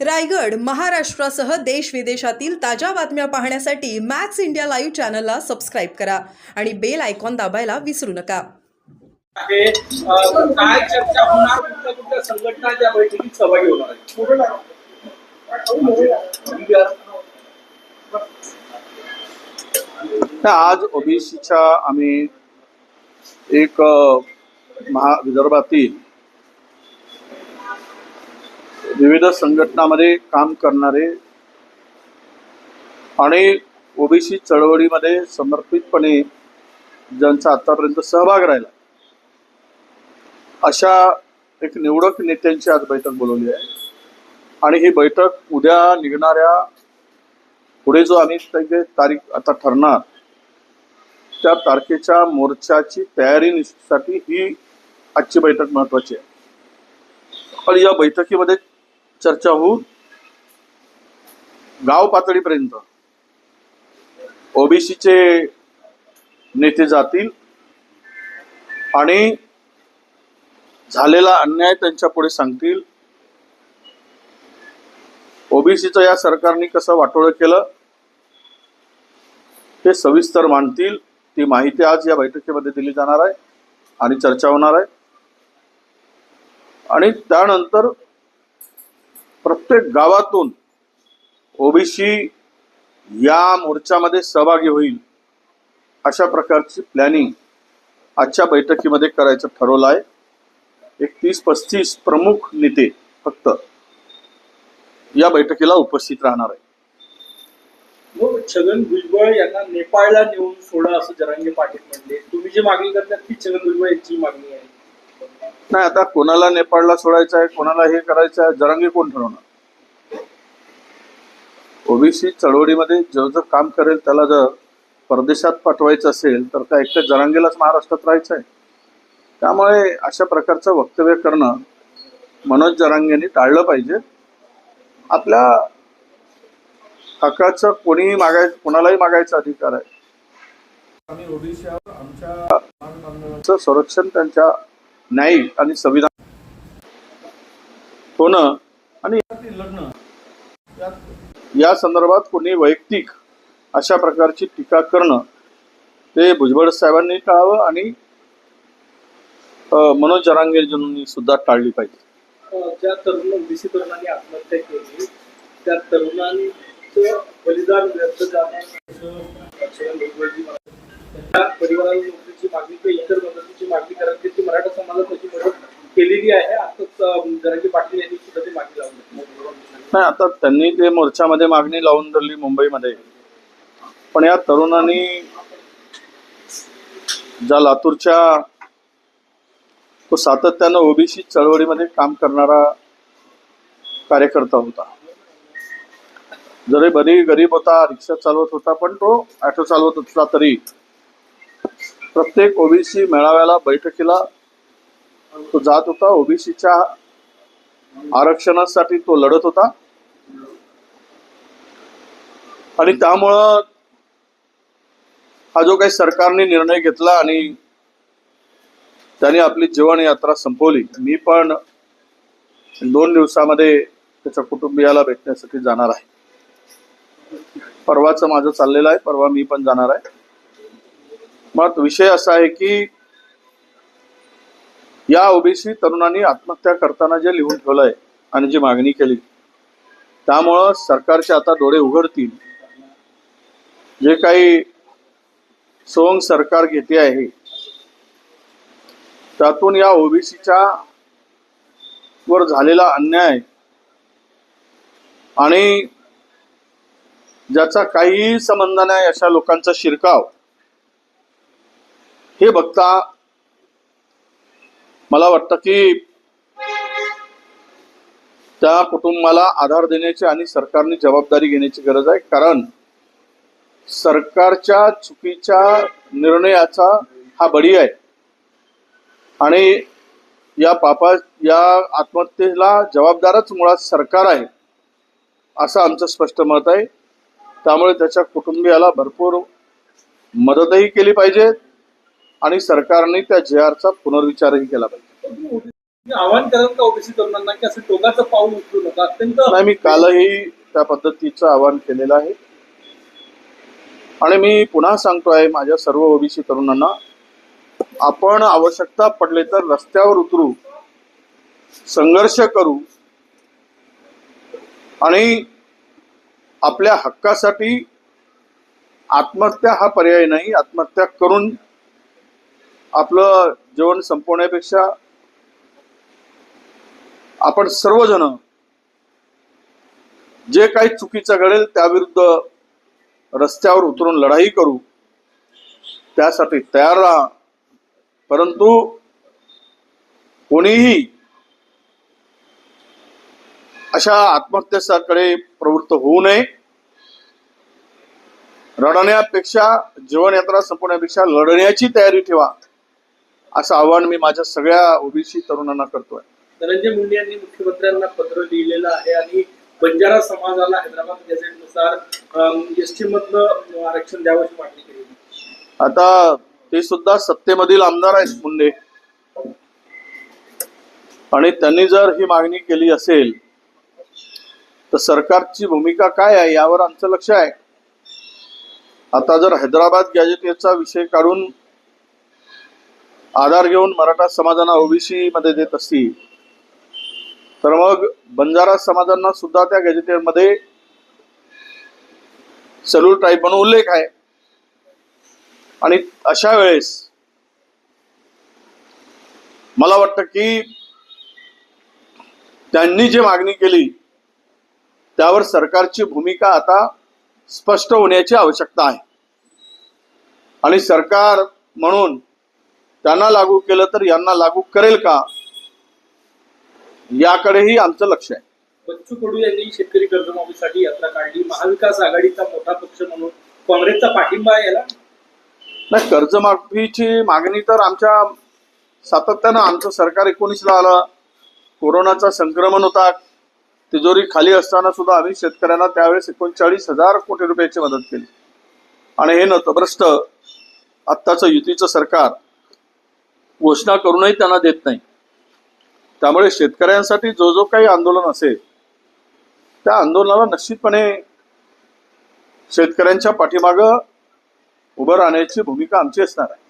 रायगड महाराष्ट्रासह देश विदेशातील ताज्या बातम्या पाहण्यासाठी मॅक्स इंडिया लाईव्ह चॅनलला सबस्क्राईब करा आणि बेल आयकॉन दाबायला विसरू नका. आहे. अ, काय चर्चा होणार? कुठल्या कुठल्या संघटना त्या बैठकीत सहभागी होणार आहेत? तर आज ओबीसीच्या आम्ही एक महा विदर्भातील विविध संघटनामध्ये काम करणारे आणि ओबीसी चळवळीमध्ये समर्पितपणे ज्यांचा आतापर्यंत सहभाग राहिला. अशा एक निवडक नेत्यांची आज बैठक बोलवली आहे. आणि ही बैठक उद्या निघणाऱ्या पुढे जो आम्ही तारीख आता ठरणार त्या तारखेच्या मोर्चाची तयारीसाठी ही आजची बैठक महत्वाची आहे. आणि या बैठकीमध्ये चर्चा होऊन गाव पातळीपर्यंत. ओबीसीचे नेते जातील. आणि झालेला अन्याय त्यांच्या पुढे सांगतील. ओबीसीचं या सरकारने कसं वाटोळं केलं हे सविस्तर मांडतील. ती माहिती आज या बैठकीमध्ये दिली जाणार आहे आणि चर्चा होणार आहे. आणि त्यानंतर प्रत्येक गावातून ओबीसी या मोर्चामध्ये सहभागी होईल अशा प्रकारची प्लॅनिंग आजच्या बैठकीमध्ये करायचं ठरवलं आहे. एक तीस पस्तीस प्रमुख नेते फक्त या बैठकीला उपस्थित राहणार आहे मग छगन भुजबळ यांना नेपाळला नेऊन सोडा असं जरांगे पाटील म्हणले. तुम्ही जी मागणी करतात ती छगन भुजबळ यांची मागणी आहे. नाही आता कोणाला नेपाळला सोडायचं आहे कोणाला हे करायचं आहे जरांगी कोण ठरवणार? ओबीसी चळवळीमध्ये जो जो काम करेल त्याला जर परदेशात पाठवायचं असेल तर काय एकट्या जरांगीलाच महाराष्ट्रात राहायचं आहे? त्यामुळे अशा प्रकारचं वक्तव्य करणं मनोज जरांगेंनी टाळलं पाहिजे. आपल्या हक्काचं कोणीही मागाय कोणालाही मागायचा अधिकार आहे. आम्ही आमच्या संरक्षण त्यांच्या न्यायिक आणि संविधान होणं आणि लग्न या संदर्भात कोणी वैयक्तिक अशा प्रकारची टीका करणं ते भुजबळ साहेबांनी टाळावं आणि मनोज जरांगेजींनी सुद्धा टाळली पाहिजे. ज्या तरुण तरुणांनी आत्महत्या केली त्या तरुणांचं बलिदान व्यर्थ मागणी किंवा इतर मदतीची मागणी मराठा समाजात त्याची मदत केलेली आहे. आताच अ, पाटील यांनी सुद्धा ते मागणी लावली नाही आता त्यांनी ते मोर्चामध्ये मागणी लावून धरली मुंबईमध्ये. पण या तरुणांनी ज्या लातूरच्या तो सातत्यानं ओबीसी चळवळीमध्ये काम करणारा कार्यकर्ता होता. जरी बरी गरीब होता रिक्षा चालवत होता पण तो ऑटो चालवत असला तरी प्रत्येक ओबीसी मेळाव्याला बैठकीला तो जात होता ओबीसीच्या आरक्षणासाठी तो लढत होता. आणि त्यामुळं हा जो काही सरकारने निर्णय घेतला आणि त्याने आपली जीवन यात्रा संपवली मी पण दोन दिवसामध्ये त्याच्या कुटुंबियाला भेटण्यासाठी जाणार आहे. परवाचं माझं चाललेलं आहे परवा मी पण जाणार आहे. मग विषय असा आहे की या ओबीसी तरुणांनी आत्महत्या करताना जे लिहून ठेवलंय आणि जी मागणी केली त्यामुळं सरकारचे आता डोळे उघडतील. जे काही सोंग सरकार घेते आहे त्यातून या ओबीसीच्या वर झालेला अन्याय आणि ज्याचा काहीही संबंध नाही अशा लोकांचा शिरकाव हे बघता मला वाटतं की त्या कुटुंबाला आधार देण्याची आणि सरकारने जबाबदारी घेण्याची गरज आहे. कारण सरकारच्या चुकीच्या निर्णयाचा हा बळी आहे. आणि या पापा या आत्महत्येला जबाबदारच मुळात सरकार आहे असं आमचं स्पष्ट मत आहे. त्यामुळे त्याच्या कुटुंबियाला भरपूर मदतही केली पाहिजे. आणि सरकारने त्या जे आरचा पुनर्विचारही केला पाहिजे. आवाहन का ओबीसी तरुणांना की असं टोकाचं पाऊल उचलू नका? अत्यंत नाही मी कालही त्या पद्धतीचं आवाहन केलेलं आहे. आणि मी पुन्हा सांगतोय माझ्या सर्व ओबीसी तरुणांना आपण आवश्यकता पडले तर रस्त्यावर उतरू संघर्ष करू आणि आपल्या हक्कासाठी आत्महत्या हा पर्याय नाही आत्महत्या करून आपलं जीवन संपवण्यापेक्षा आपण सर्वजण जे काही चुकीचं घडेल त्याविरुद्ध रस्त्यावर उतरून लढाई करू त्यासाठी तयार राहा. परंतु कोणीही अशा आत्महत्येकडे प्रवृत्त होऊ नये. रडण्यापेक्षा जीवनयात्रा संपवण्यापेक्षा लढण्याची तयारी ठेवा. असं आवाहन मी माझ्या सगळ्या ओबीसी तरुणांना करतोय. धनंजय मुंडे यांनी मुख्यमंत्र्यांना पत्र लिहिलेलं आहे आणि बंजारा समाजाला हैदराबाद गॅझेटनुसार एस टी मधनं आरक्षण द्यावं मागणी केली. आता ते सुद्धा सत्तेमधील आमदार आहेत मुंडे. आणि त्यांनी जर ही मागणी केली असेल तर सरकारची भूमिका काय आहे यावर आमचं लक्ष आहे. आता जर हैदराबाद गॅजेटेचा विषय काढून आधार घेऊन मराठा समाजांना ओबीसी मध्ये देत असतील तर मग बंजारा समाजांना सुद्धा त्या गॅजेटेमध्ये सलूल टाईप म्हणून उल्लेख आहे. आणि अशा वेळेस मला वाटतं की त्यांनी जी मागणी केली त्यावर सरकारची भूमिका आता स्पष्ट होण्याची आवश्यकता आहे. आणि सरकार म्हणून त्यांना लागू केलं तर यांना लागू करेल का? याकडेही आमचं लक्ष आहे. बच्चू कडू यांनी शेतकरी कर्जमाफीसाठी यात्रा काढली. महाविकास आघाडीचा मोठा पक्ष म्हणून काँग्रेसचा पाठिंबा आहे याला? नाही कर्जमाफीची मागणी तर आमच्या सातत्यानं आमचं सरकार एकोणीसला आलं. कोरोनाचा संक्रमण होता. तिजोरी खाली असताना सुद्धा आम्ही शेतकऱ्यांना त्यावेळेस एकोणचाळीस हजार कोटी रुपयाची मदत केली. आणि हे नतभ्रष्ट आत्ताचं युतीचं सरकार घोषणा करूनही त्यांना देत नाही. त्यामुळे शेतकऱ्यांसाठी जो जो काही आंदोलन असेल त्या आंदोलनाला निश्चितपणे शेतकऱ्यांच्या पाठीमागं उभं राहण्याची भूमिका आमची असणार आहे.